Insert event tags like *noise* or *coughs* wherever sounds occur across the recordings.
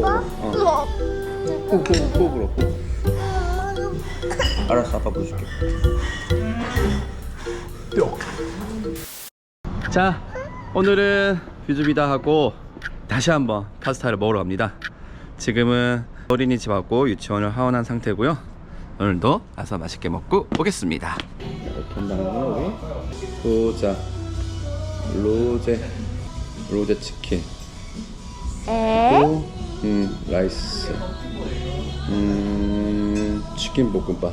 먹어. 어. 후, 후, 후 불어. 후. 알았어, 아빠 불어줄게. 자, 오늘은 뷰즈비다 하고 다시 한번 파스타를 먹으러 갑니다. 지금은 어린이집 하고 유치원을 하원한 상태고요. 오늘도 가서 맛있게 먹고 오겠습니다. 이렇게 보자 로제 로제 치킨 그리고 음 라이스 음 치킨 볶음밥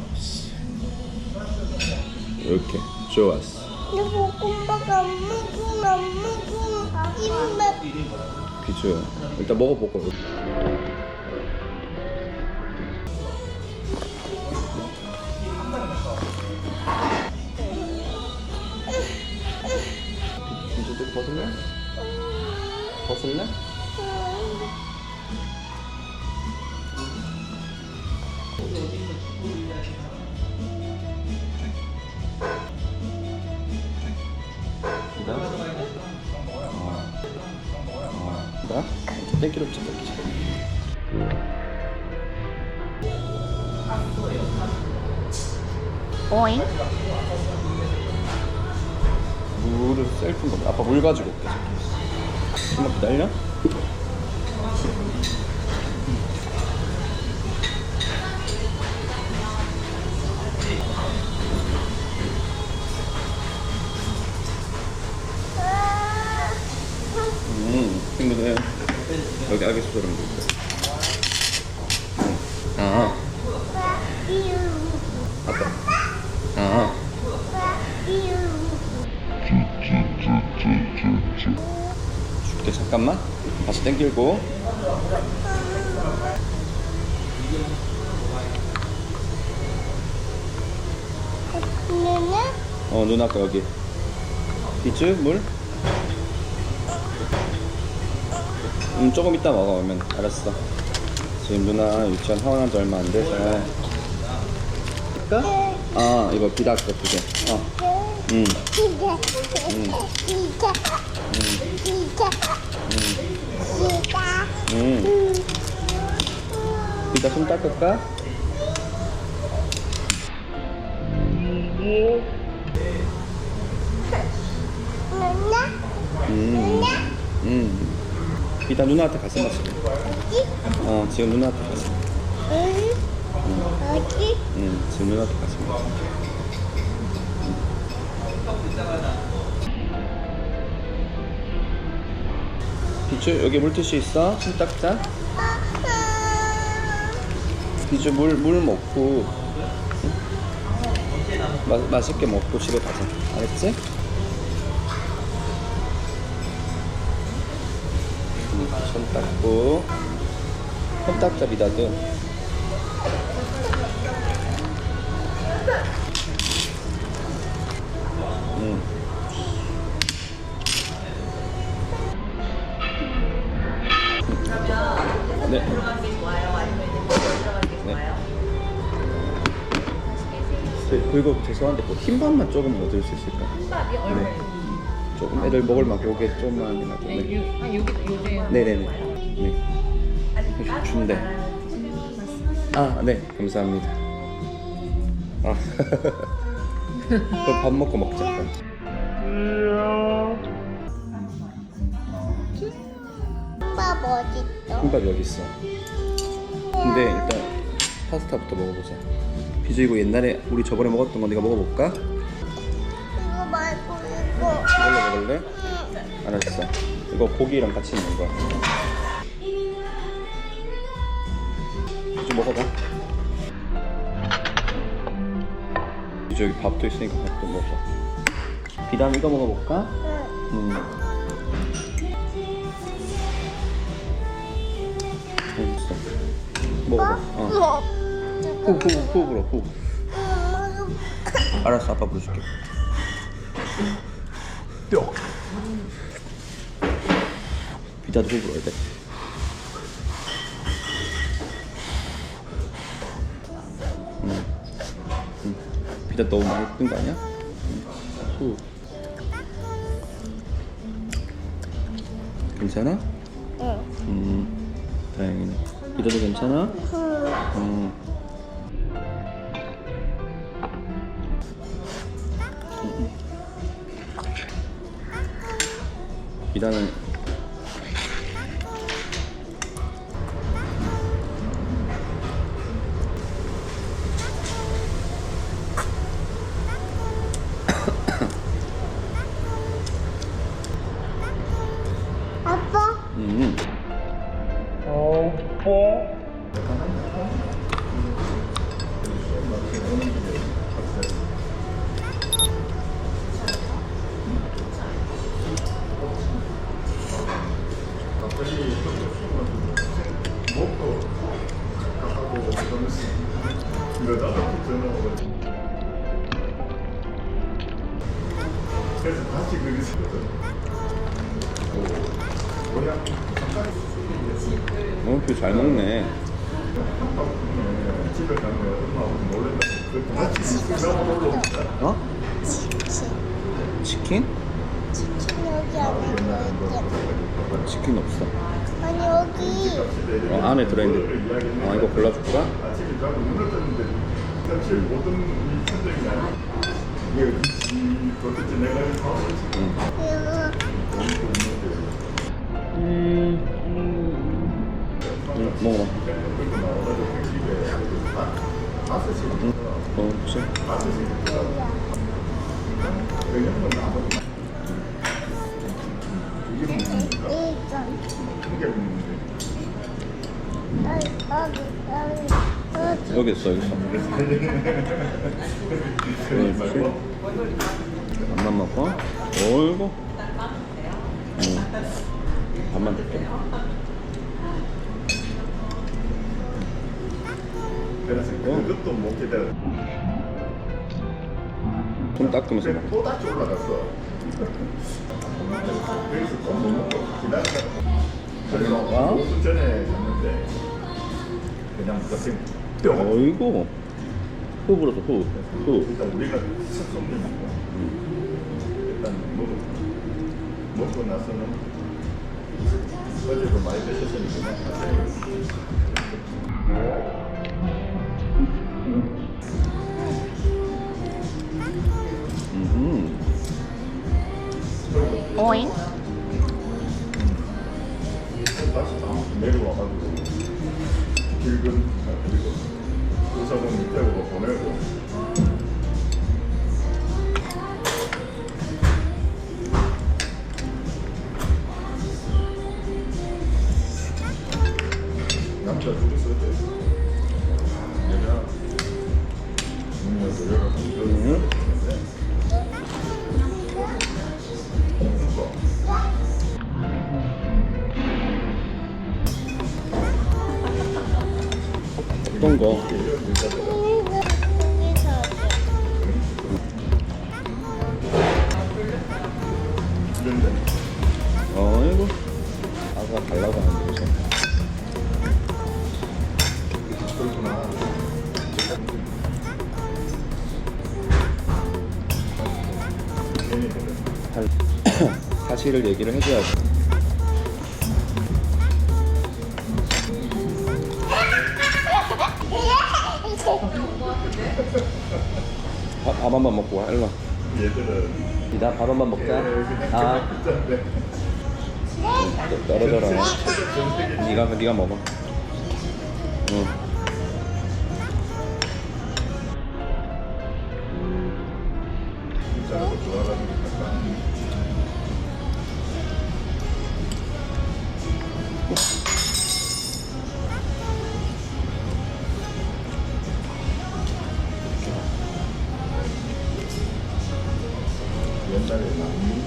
이렇게 좋았어. 볶음밥 안 먹고 안 먹고 입맛 비주야 일단 먹어보고 벗을래? 벗을래? 땡기로 쳐 땡기자 오잉? 물을 셀프인 겁니다. 아빠 물 가지고 올게. 잠깐 기다려 친구들. 여기 아기 수저랑 있고 아. 아빠. 아. 줄게 잠깐만. 다시 땡길고. 누나? 어 누나 거 여기. 비즈? 물? 음 조금 이따 먹어 오면 알았어 지금 누나 유치원 하원한 지 얼마 안 돼서 할까? 아 이거 비다 거두개 어. 음. 기자 기자 음. 비다 손 닦을까? 누나? 음. 음. 비다 누나한테 가서 마실래? 어 지금 누나한테 가서 응? 어디? 응 지금 누나한테 가서 마실래? 비주 여기 물티슈 있어? 손 닦자 비주 물, 물 먹고 응? 마, 맛있게 먹고 집에 가자 알았지? 손 닦고 손 닦자 비다도 응. 네. 네. 네, 그리고 죄송한데 뭐 흰밥만 조금 얻을 수 있을까? 흰밥이 얼마예요? 조금 애들 먹을 만큼 요게 좀만이라도 네, 네. 유, 아, 여기 요새 네네네 네. 준대 아네 감사합니다 아 *laughs* 그럼 밥 먹고 먹자 그럼. 밥 어딨어? 흰밥 여기 있어 근데 일단 파스타부터 먹어보자 비주 이거 옛날에 우리 저번에 먹었던 거 내가 먹어볼까? 먹을래? 알았어 이거 고기랑 같이 있는 거 비주 먹어봐 비주 여기 밥도 있으니까 밥도 먹어 비담 이거 먹어볼까? 응. 음. 있어 먹어봐 어. 뭐? 후, 후, 후 불어 후 알았어 아빠 불어줄게 비자도 후 불어야 돼 음. 음. 비자 너무 많이 뜬거 아니야? 음. 후 괜찮아? 응. 음 다행이네 만져도 괜찮아? 음. 비단은 그래서 다시 그리스거든. 어, 그잘 먹네. 집에 가면 엄마하고 놀란다. 그 같이 그러고 어? 치킨 치킨? 치킨 여기 안에 들어있대 치킨 없어. 어, 안에 들어있는데. 어, 이거 골라줄까? 음, 음, 먹어. 시 어, 그치. 다섯 시그냥 나무 이게 뭡니까? 이건 이게 뭡니까? 여기 있어, 여기 있어. 밥만 먹고. 어이구. 응. 밥만 줄게. 그래서 그것도 못 기다려. 손 닦으면서 먹고. 또 다시 올라갔어. 그래서 못 먹고 기다렸다. 그래서 먹어? 5분 전에 갔는데 그냥 무작정 어이구. 후 불어서 후. 후. 일단 우리가 숙성을 먹고 일단 먹고 먹고 나서는 어제도 많이 드셨으니까 음. 오잉 썼대 여자 중년 여자가 음. 어떤 거? 어이구. 아가 달라고 사- *coughs* 사실을 얘기를 해줘야지. 밥, 밥 한 번 먹고 와, 일로 와. 얘들은 이다 밥한 번 먹자. 아, 또 떨어져라. 네가 네가 먹어. 응. 옛날에 남미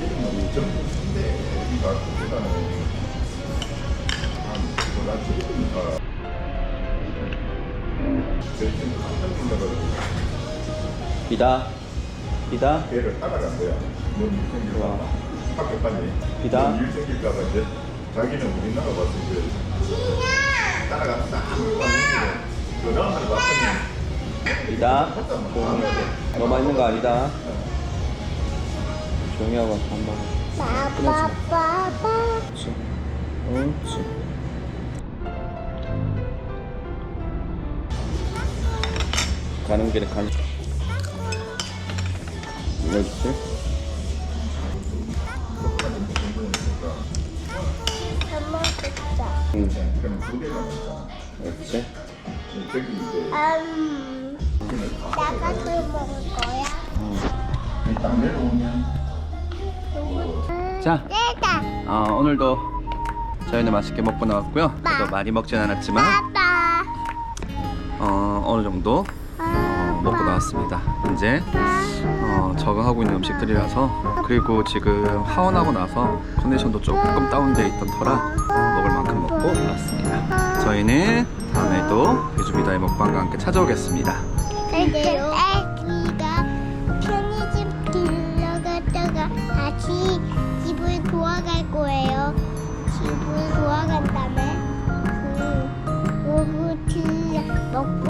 이름이 전부 순대가 그보다는 한 그보다 조금니까 제일 깜짝 놀라가지고 비다, 비다. 걔를 따라간 거야. 뭔일 생길까 봐. 학교 갔니? 비다. 뭔일 생길까 봐 이제 자기는 우리나라 와서 이제 따라갔다. 왔는데 그 다음 날 왔더니 비다. 너 맛있는 거 아니다. 영희야 와서 빠빠빠빠지 가는 길에 간 여기지? 그렇지? 음. 나가서 먹을 거야? 응. 일단 내려오면. 자, 내가 어, 오늘도 저희는 맛있게 먹고 나왔고요. 그래도 많이 먹진 않았지만 아빠. 어, 어느 정도 어, 먹고 나왔습니다. 이제 어, 적응하고 있는 음식들이라서 그리고 지금 하원하고 나서 컨디션도 조금 다운되어 있던 터라 먹을 만큼 먹고 나왔습니다. 저희는 다음에도 비주비다의 먹방과 함께 찾아오겠습니다. 그리고 No.